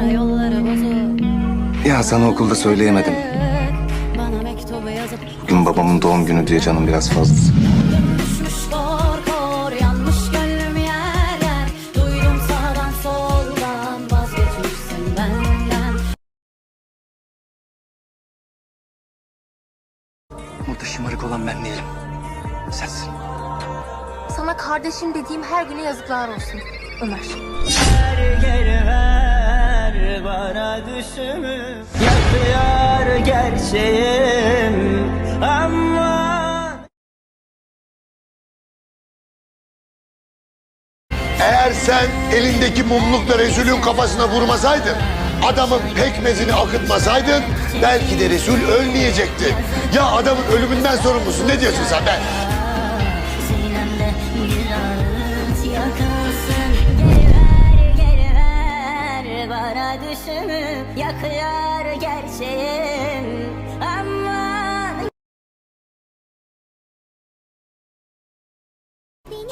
Bozuk Ya sana okulda söyleyemedim. Bana mektubu yazıp Bugün babamın doğum günü diye canım biraz fazla. Düşmüş kor kor yanmış gönlüm yer yer Duydum sağdan soldan vazgeçmişsin benden Burada şımarık olan ben değilim. Sensin. Sana kardeşim dediğim her güne yazıklar olsun. Ömer. Geri ver bana düşümü Yakıyor gerçeğim ama Eğer sen elindeki mumlukla Resul'ün kafasına vurmasaydın, adamın pekmezini akıtmasaydın belki de Resul ölmeyecekti. Ya adamın ölümünden sorumlusun ne diyorsun sen be? Düşümü Yakıyor gerçeğim Aman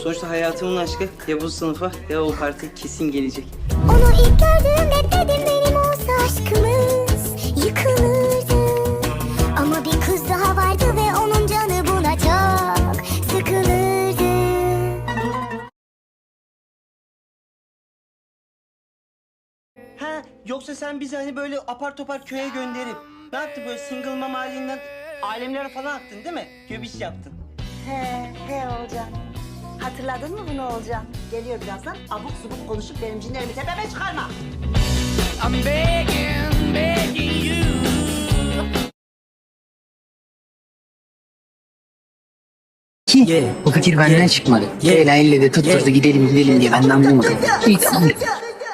Sonuçta hayatımın aşkı ya bu sınıfa ya o parti kesin gelecek. Onu ilk gördüğümde dedim benim olsa aşkımız Ha yoksa sen bizi hani böyle apar topar köye gönderip ne yaptın böyle single mom halinden alemlere falan attın değil mi? Göbiş yaptın. He, he Olcan. Hatırladın mı bunu Olcan? Geliyor birazdan. Abuk subuk konuşup benim cinlerimi tepeme çıkarma. Ki bu fikir benden çıkmadı. Leyla elle de tutturdu gidelim gidelim diye benden bulmadı. İyi tamam.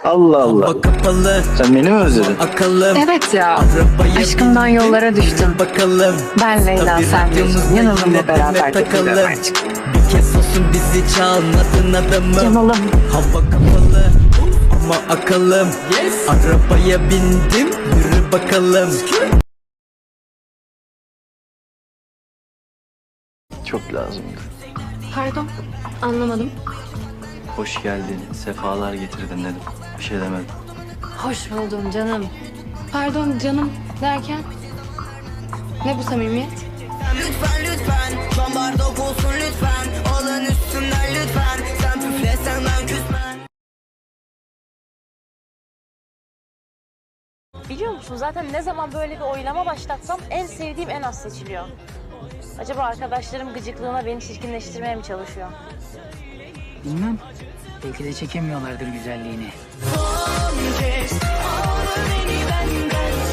Allah Allah. kapalı, Sen beni mi özledin? akıllım. Evet ya. Arabaya Aşkımdan yollara düştüm. Bakalım. Ben Leyla sen nefesine mı beraber artık. Bir kez olsun bizi çalmadın adamım. Yanalım. Hava kapalı ama akıllım. Arabaya bindim yürü bakalım. Çok lazımdı. Pardon. Anlamadım. Hoş geldin, sefalar getirdin dedim. Bir şey demedim. Hoş buldum canım. Pardon canım derken? Ne bu samimiyet? Lütfen lütfen Şambar dokunsun lütfen Olan üstümden lütfen Sen püflesen ben küsmem Biliyor musun zaten ne zaman böyle bir oylama başlatsam en sevdiğim en az seçiliyor. Acaba arkadaşlarım gıcıklığına beni çirkinleştirmeye mi çalışıyor? Bilmem. Belki de çekemiyorlardır güzelliğini. Son kez beni benden.